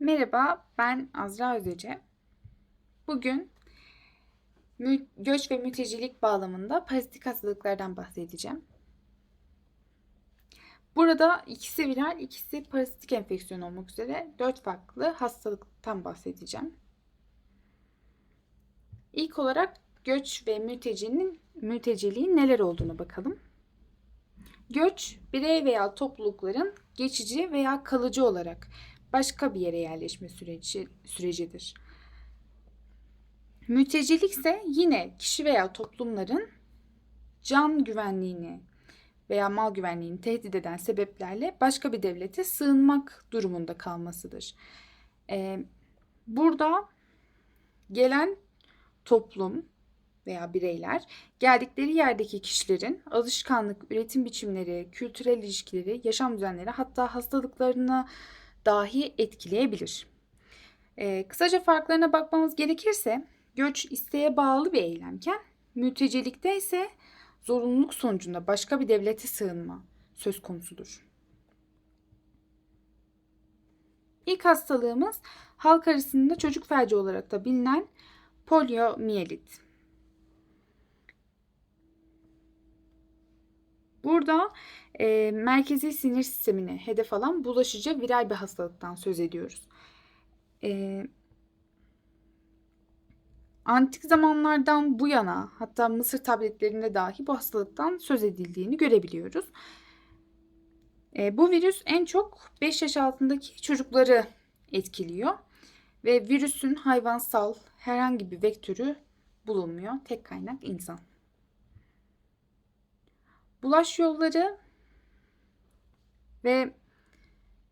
Merhaba, ben Azra Özece. Bugün göç ve mültecilik bağlamında parazitik hastalıklardan bahsedeceğim. Burada ikisi viral, ikisi parazitik enfeksiyon olmak üzere dört farklı hastalıktan bahsedeceğim. İlk olarak göç ve mültecinin mülteciliğin neler olduğunu bakalım. Göç, birey veya toplulukların geçici veya kalıcı olarak başka bir yere yerleşme süreci sürecidir. Mültecilik ise yine kişi veya toplumların can güvenliğini veya mal güvenliğini tehdit eden sebeplerle başka bir devlete sığınmak durumunda kalmasıdır. Ee, burada gelen toplum veya bireyler geldikleri yerdeki kişilerin alışkanlık, üretim biçimleri, kültürel ilişkileri, yaşam düzenleri hatta hastalıklarını dahi etkileyebilir. Ee, kısaca farklarına bakmamız gerekirse göç isteğe bağlı bir eylemken mültecilikte ise zorunluluk sonucunda başka bir devlete sığınma söz konusudur. İlk hastalığımız halk arasında çocuk felci olarak da bilinen poliomiyelit. Burada e, merkezi sinir sistemini hedef alan bulaşıcı viral bir hastalıktan söz ediyoruz. E, antik zamanlardan bu yana hatta Mısır tabletlerinde dahi bu hastalıktan söz edildiğini görebiliyoruz. E, bu virüs en çok 5 yaş altındaki çocukları etkiliyor ve virüsün hayvansal herhangi bir vektörü bulunmuyor. Tek kaynak insan. Bulaş yolları ve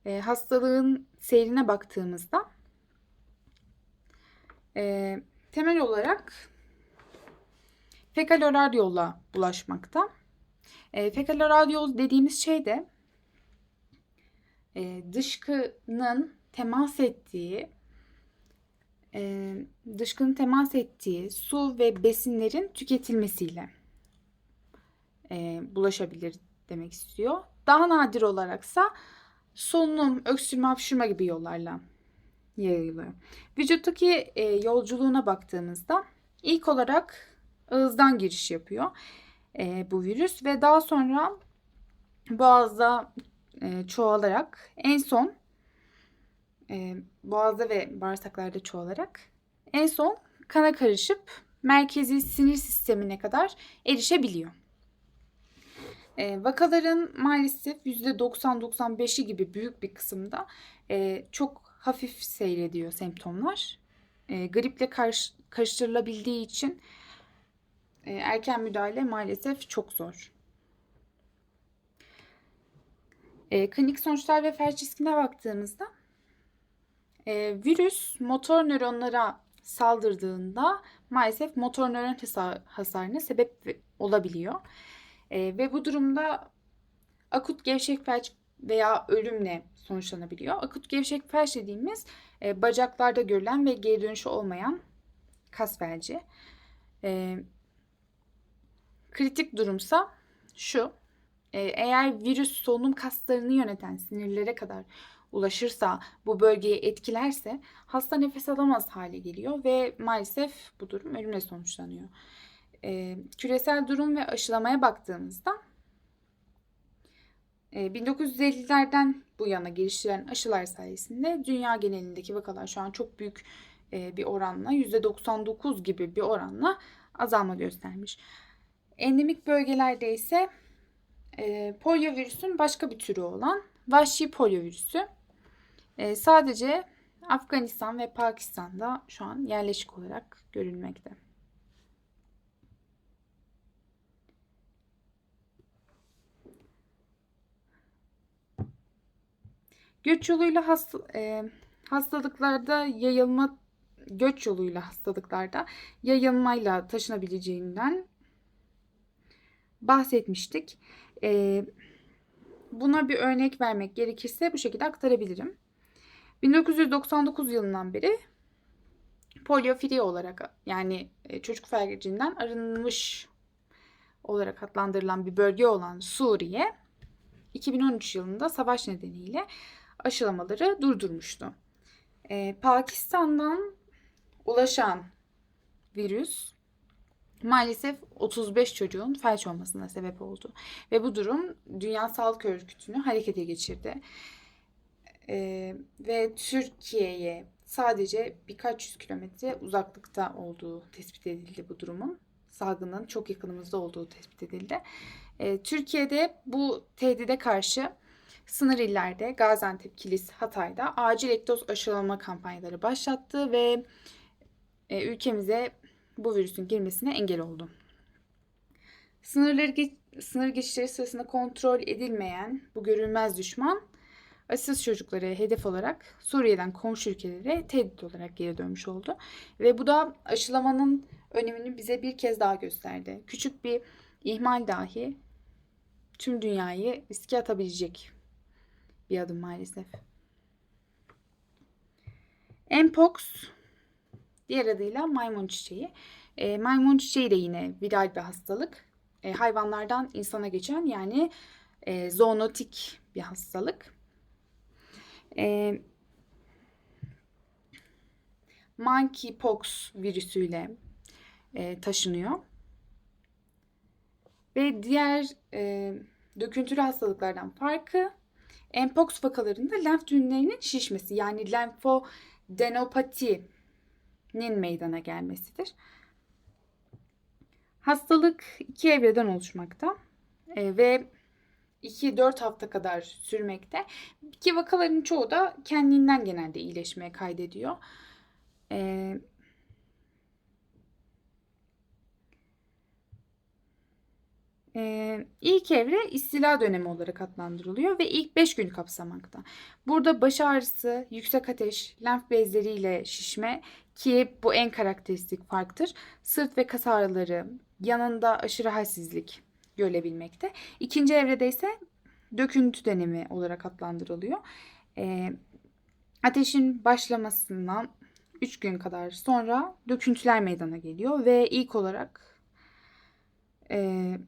e, hastalığın seyrine baktığımızda e, temel olarak fekal oral yolla bulaşmakta. E, fekal oral yol dediğimiz şey de e, dışkının temas ettiği e, dışkının temas ettiği su ve besinlerin tüketilmesiyle e, bulaşabilir demek istiyor. Daha nadir olaraksa solunum, öksürme, hapşırma gibi yollarla yayılıyor. Vücuttaki e, yolculuğuna baktığımızda ilk olarak ağızdan giriş yapıyor e, bu virüs ve daha sonra boğazda e, çoğalarak en son e, boğazda ve bağırsaklarda çoğalarak en son kana karışıp merkezi sinir sistemine kadar erişebiliyor. E, vakaların maalesef %90-95'i gibi büyük bir kısımda e, çok hafif seyrediyor semptomlar. E, griple karış, karıştırılabildiği için e, erken müdahale maalesef çok zor. E, klinik sonuçlar ve felç riskine baktığımızda e, virüs motor nöronlara saldırdığında maalesef motor nöron hasarına sebep olabiliyor. E, ve bu durumda akut gevşek felç veya ölümle sonuçlanabiliyor. Akut gevşek felç dediğimiz e, bacaklarda görülen ve geri dönüşü olmayan kas felci. E, kritik durumsa şu. E, eğer virüs solunum kaslarını yöneten sinirlere kadar ulaşırsa, bu bölgeyi etkilerse hasta nefes alamaz hale geliyor ve maalesef bu durum ölümle sonuçlanıyor. E, küresel durum ve aşılamaya baktığımızda e, 1950'lerden bu yana geliştirilen aşılar sayesinde dünya genelindeki vakalar şu an çok büyük e, bir oranla %99 gibi bir oranla azalma göstermiş. Endemik bölgelerde ise e, polio virüsün başka bir türü olan vahşi polio virüsü e, sadece Afganistan ve Pakistan'da şu an yerleşik olarak görülmekte. Göç yoluyla hasta, e, hastalıklarda yayılma göç yoluyla hastalıklarda yayılmayla taşınabileceğinden bahsetmiştik. E, buna bir örnek vermek gerekirse bu şekilde aktarabilirim. 1999 yılından beri polio free olarak yani e, çocuk felcinden arınmış olarak adlandırılan bir bölge olan Suriye 2013 yılında savaş nedeniyle aşılamaları durdurmuştu. Ee, Pakistan'dan ulaşan virüs maalesef 35 çocuğun felç olmasına sebep oldu. Ve bu durum Dünya Sağlık Örgütü'nü harekete geçirdi. Ee, ve Türkiye'ye sadece birkaç yüz kilometre uzaklıkta olduğu tespit edildi bu durumun. Salgının çok yakınımızda olduğu tespit edildi. Ee, Türkiye'de bu tehdide karşı sınır illerde Gaziantep, Kilis, Hatay'da acil ektoz aşılama kampanyaları başlattı ve e, ülkemize bu virüsün girmesine engel oldu. Sınırları geç- sınır geçişleri sırasında kontrol edilmeyen bu görülmez düşman Aziz çocukları hedef olarak Suriye'den komşu ülkelere tehdit olarak geri dönmüş oldu. Ve bu da aşılamanın önemini bize bir kez daha gösterdi. Küçük bir ihmal dahi tüm dünyayı riske atabilecek bir adım maalesef. Mpox diğer adıyla maymun çiçeği. E, maymun çiçeği de yine viral bir hastalık. E, hayvanlardan insana geçen yani e, zoonotik bir hastalık. E, monkeypox virüsüyle e, taşınıyor. Ve diğer e, döküntülü hastalıklardan farkı Mpox vakalarında lenf düğümlerinin şişmesi yani lenfodenopatinin meydana gelmesidir. Hastalık iki evreden oluşmakta e, ve 2-4 hafta kadar sürmekte. Ki vakaların çoğu da kendinden genelde iyileşmeye kaydediyor. Ee, Ee, ilk evre istila dönemi olarak adlandırılıyor ve ilk 5 gün kapsamakta. Burada baş ağrısı, yüksek ateş, lenf bezleriyle şişme ki bu en karakteristik farktır. Sırt ve kas ağrıları, yanında aşırı halsizlik görülebilmekte. İkinci evrede ise döküntü dönemi olarak adlandırılıyor. Ee, ateşin başlamasından 3 gün kadar sonra döküntüler meydana geliyor ve ilk olarak e,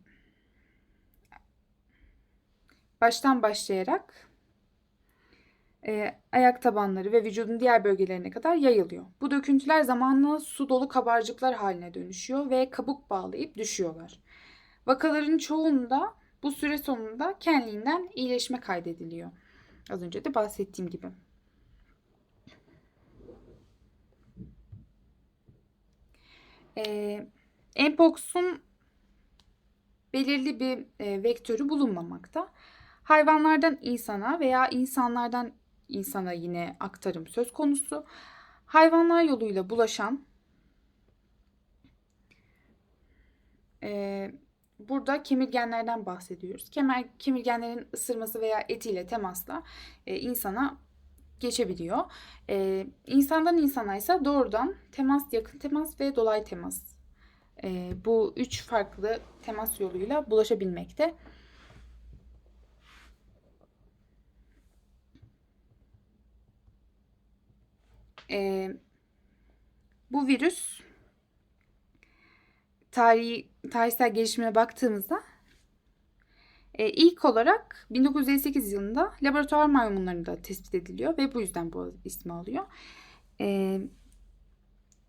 baştan başlayarak e, ayak tabanları ve vücudun diğer bölgelerine kadar yayılıyor. Bu döküntüler zamanla su dolu kabarcıklar haline dönüşüyor ve kabuk bağlayıp düşüyorlar. Vakaların çoğunda bu süre sonunda kendiliğinden iyileşme kaydediliyor. Az önce de bahsettiğim gibi. Ee, Mpox'un belirli bir e, vektörü bulunmamakta. Hayvanlardan insana veya insanlardan insana yine aktarım söz konusu. Hayvanlar yoluyla bulaşan e, burada kemirgenlerden bahsediyoruz. Kemer, kemirgenlerin ısırması veya etiyle temasla e, insana geçebiliyor. E, insandan insana ise doğrudan temas, yakın temas ve dolay temas. E, bu üç farklı temas yoluyla bulaşabilmekte. E, bu virüs tarihi, tarihsel gelişimine baktığımızda e, ilk olarak 1958 yılında laboratuvar maymunlarında tespit ediliyor ve bu yüzden bu ismi alıyor. E,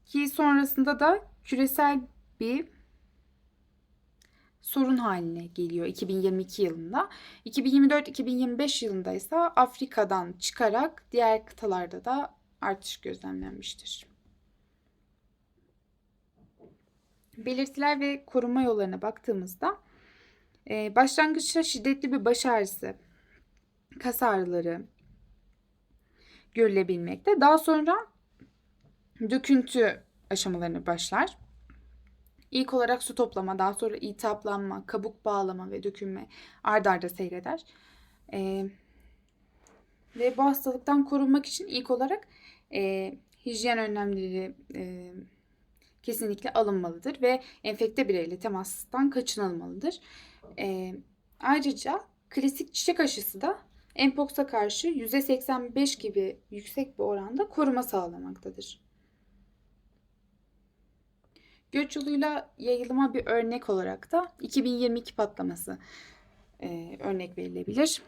ki sonrasında da küresel bir sorun haline geliyor 2022 yılında. 2024-2025 yılında ise Afrika'dan çıkarak diğer kıtalarda da artış gözlemlenmiştir. Belirtiler ve koruma yollarına baktığımızda e, başlangıçta şiddetli bir baş ağrısı, kas ağrıları görülebilmekte. Daha sonra döküntü aşamalarını başlar. İlk olarak su toplama, daha sonra iltihaplanma, kabuk bağlama ve dökülme ard arda seyreder. E, ve bu hastalıktan korunmak için ilk olarak e, hijyen önlemleri e, kesinlikle alınmalıdır ve enfekte bireyle temastan kaçınılmalıdır. E, ayrıca klasik çiçek aşısı da Mpox'a karşı %85 gibi yüksek bir oranda koruma sağlamaktadır. Göç yoluyla yayılıma bir örnek olarak da 2022 patlaması e, örnek verilebilir.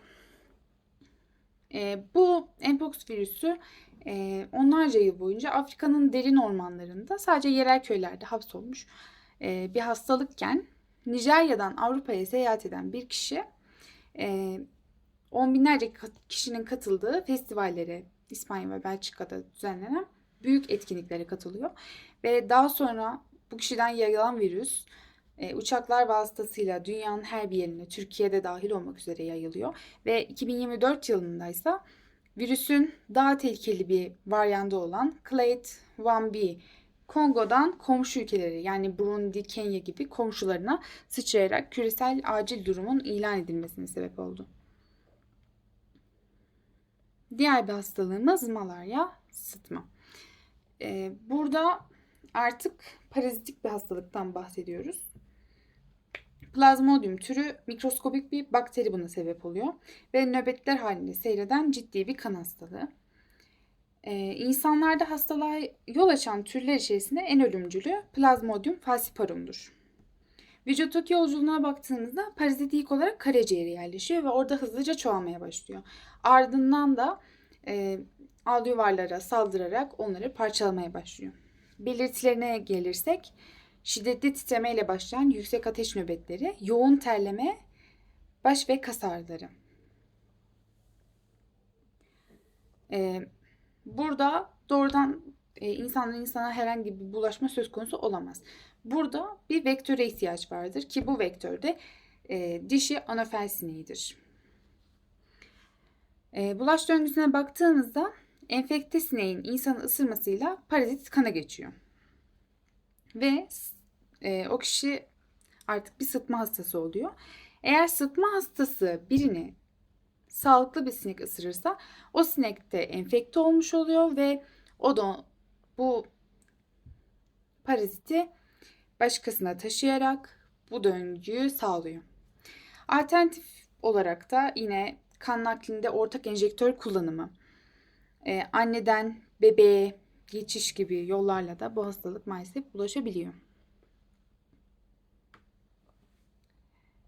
E, Monkeypox virüsü e, onlarca yıl boyunca Afrika'nın derin ormanlarında sadece yerel köylerde hapsolmuş e, bir hastalıkken Nijerya'dan Avrupa'ya seyahat eden bir kişi e, on binlerce kişinin katıldığı festivallere İspanya ve Belçika'da düzenlenen büyük etkinliklere katılıyor. Ve daha sonra bu kişiden yayılan virüs e, uçaklar vasıtasıyla dünyanın her bir yerine Türkiye'de dahil olmak üzere yayılıyor. Ve 2024 yılında ise virüsün daha tehlikeli bir varyanda olan Clade 1b Kongo'dan komşu ülkeleri yani Burundi, Kenya gibi komşularına sıçrayarak küresel acil durumun ilan edilmesine sebep oldu. Diğer bir hastalığımız malarya, sıtma. Ee, burada artık parazitik bir hastalıktan bahsediyoruz. Plazmodium türü mikroskobik bir bakteri buna sebep oluyor ve nöbetler halinde seyreden ciddi bir kan hastalığı. Ee, insanlarda hastalığa yol açan türler içerisinde en ölümcülü Plasmodium falciparum'dur. Vücuttaki yolculuğuna baktığımızda parazit ilk olarak karaciğere yerleşiyor ve orada hızlıca çoğalmaya başlıyor. Ardından da e, alüvarlara saldırarak onları parçalamaya başlıyor. Belirtilerine gelirsek şiddetli titremeyle başlayan yüksek ateş nöbetleri, yoğun terleme, baş ve kas ağrıları. Ee, burada doğrudan e, insandan insana herhangi bir bulaşma söz konusu olamaz. Burada bir vektöre ihtiyaç vardır ki bu vektörde e, dişi anofel sineğidir. E, bulaş döngüsüne baktığımızda enfekte sineğin insanı ısırmasıyla parazit kana geçiyor. Ve e, o kişi artık bir sıtma hastası oluyor. Eğer sıtma hastası birini sağlıklı bir sinek ısırırsa o sinek de enfekte olmuş oluyor ve o da bu paraziti başkasına taşıyarak bu döngüyü sağlıyor. Alternatif olarak da yine kan naklinde ortak enjektör kullanımı, ee, anneden bebeğe geçiş gibi yollarla da bu hastalık maalesef bulaşabiliyor.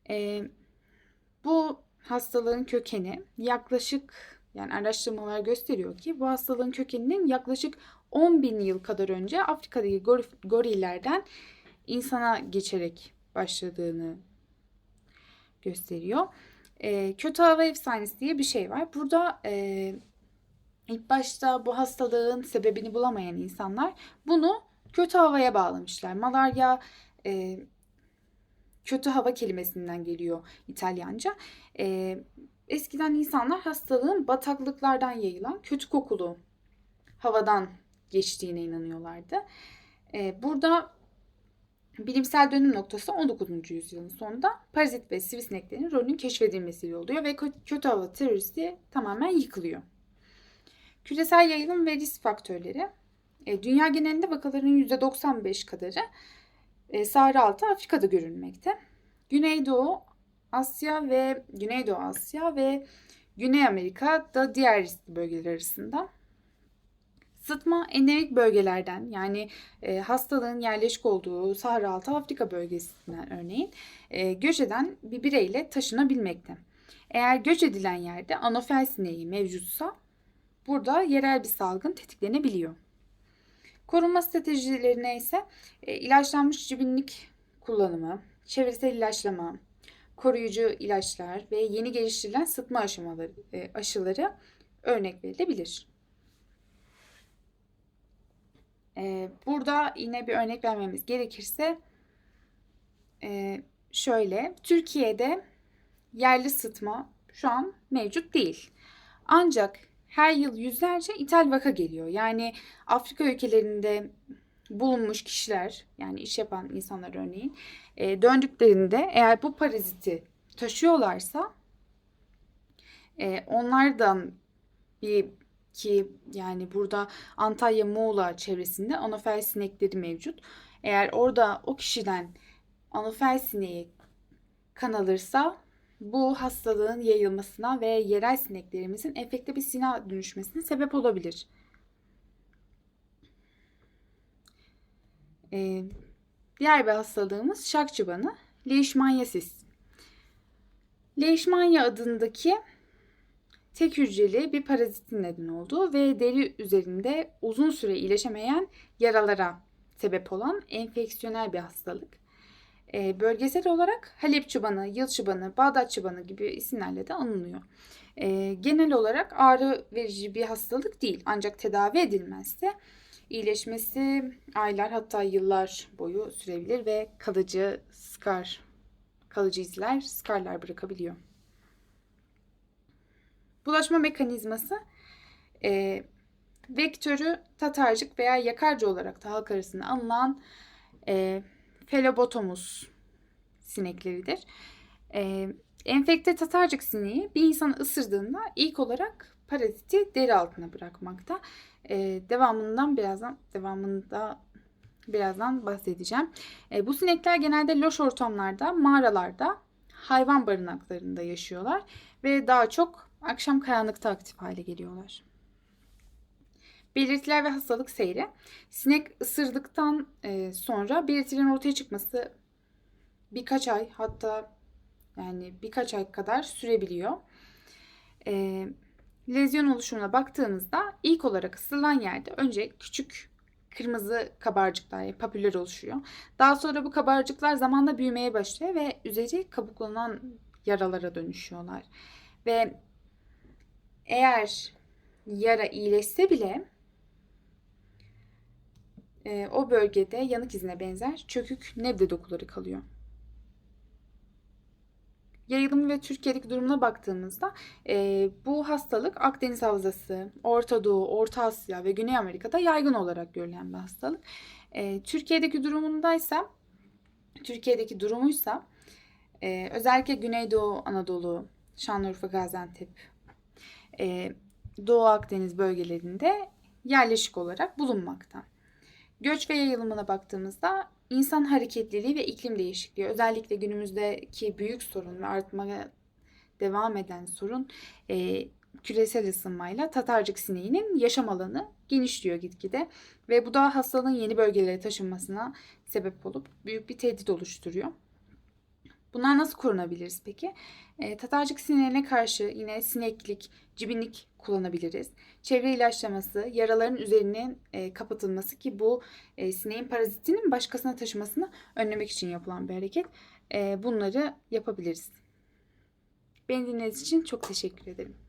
Ee, bu hastalığın kökeni yaklaşık yani araştırmalar gösteriyor ki bu hastalığın kökeninin yaklaşık 10 bin yıl kadar önce Afrika'daki gorillerden insana geçerek başladığını gösteriyor. E, kötü hava efsanesi diye bir şey var. Burada e, ilk başta bu hastalığın sebebini bulamayan insanlar bunu kötü havaya bağlamışlar. Malarya e, kötü hava kelimesinden geliyor İtalyanca. E, eskiden insanlar hastalığın bataklıklardan yayılan kötü kokulu havadan geçtiğine inanıyorlardı. E, burada bilimsel dönüm noktası 19. yüzyılın sonunda parazit ve sivrisineklerin rolünün keşfedilmesiyle oluyor ve kötü hava teröristi tamamen yıkılıyor. Küresel yayılım ve risk faktörleri. E, dünya genelinde vakaların %95 kadarı e, Sahra altı Afrika'da görülmekte. Güneydoğu Asya ve Güneydoğu Asya ve Güney Amerika da diğer riskli bölgeler arasında. Sıtma endemik bölgelerden yani e, hastalığın yerleşik olduğu Sahra Altı Afrika bölgesinden örneğin e, göç eden bir bireyle taşınabilmekte. Eğer göç edilen yerde anofel sineği mevcutsa burada yerel bir salgın tetiklenebiliyor. Korunma stratejilerine ise e, ilaçlanmış cibinlik kullanımı, çevresel ilaçlama, koruyucu ilaçlar ve yeni geliştirilen sıtma aşamaları, e, aşıları örnek verilebilir. E, burada yine bir örnek vermemiz gerekirse e, şöyle Türkiye'de yerli sıtma şu an mevcut değil. Ancak her yıl yüzlerce ithal vaka geliyor. Yani Afrika ülkelerinde bulunmuş kişiler yani iş yapan insanlar örneğin e, döndüklerinde eğer bu paraziti taşıyorlarsa e, onlardan bir ki yani burada Antalya Muğla çevresinde anofel sinekleri mevcut. Eğer orada o kişiden anofel sineği kan alırsa bu hastalığın yayılmasına ve yerel sineklerimizin enfekte bir sina dönüşmesine sebep olabilir. Ee, diğer bir hastalığımız şak çıbanı, leishmaniasis. Leishmania adındaki tek hücreli bir parazitin neden olduğu ve deri üzerinde uzun süre iyileşemeyen yaralara sebep olan enfeksiyonel bir hastalık. Ee, bölgesel olarak Halep çıbanı, yıl çıbanı, Bağdat çıbanı gibi isimlerle de anılıyor. Ee, genel olarak ağrı verici bir hastalık değil ancak tedavi edilmezse iyileşmesi aylar hatta yıllar boyu sürebilir ve kalıcı skar, kalıcı izler, skarlar bırakabiliyor. Bulaşma mekanizması e, vektörü tatarcık veya yakarcı olarak da halk arasında anılan e, Phelobotomus sinekleridir. E, enfekte tatarcık sineği bir insanı ısırdığında ilk olarak paraziti deri altına bırakmakta. E, devamından birazdan devamında birazdan bahsedeceğim. E, bu sinekler genelde loş ortamlarda, mağaralarda, hayvan barınaklarında yaşıyorlar ve daha çok akşam karanlıkta aktif hale geliyorlar. Belirtiler ve hastalık seyri. Sinek ısırdıktan e, sonra belirtilerin ortaya çıkması birkaç ay hatta yani birkaç ay kadar sürebiliyor. E, lezyon oluşumuna baktığımızda ilk olarak ısırılan yerde önce küçük kırmızı kabarcıklar, yani papüller oluşuyor. Daha sonra bu kabarcıklar zamanla büyümeye başlıyor ve üzeri kabuklanan yaralara dönüşüyorlar. Ve eğer yara iyileşse bile e, o bölgede yanık izine benzer çökük nebde dokuları kalıyor. Yayılımı ve Türkiye'deki durumuna baktığımızda e, bu hastalık Akdeniz Havzası, Orta Doğu, Orta Asya ve Güney Amerika'da yaygın olarak görülen bir hastalık. E, Türkiye'deki durumundaysa, Türkiye'deki durumuysa e, özellikle Güneydoğu Anadolu, Şanlıurfa, Gaziantep, e, Doğu Akdeniz bölgelerinde yerleşik olarak bulunmakta. Göç ve yayılımına baktığımızda insan hareketliliği ve iklim değişikliği özellikle günümüzdeki büyük sorun ve artmaya devam eden sorun e, küresel ısınmayla tatarcık sineğinin yaşam alanı genişliyor gitgide ve bu da hastalığın yeni bölgelere taşınmasına sebep olup büyük bir tehdit oluşturuyor. Bunlar nasıl korunabiliriz peki? E, tatarcık sineğine karşı yine sineklik, cibinlik kullanabiliriz. Çevre ilaçlaması, yaraların üzerinin e, kapatılması ki bu e, sineğin parazitinin başkasına taşımasını önlemek için yapılan bir hareket. E, bunları yapabiliriz. Beni dinlediğiniz için çok teşekkür ederim.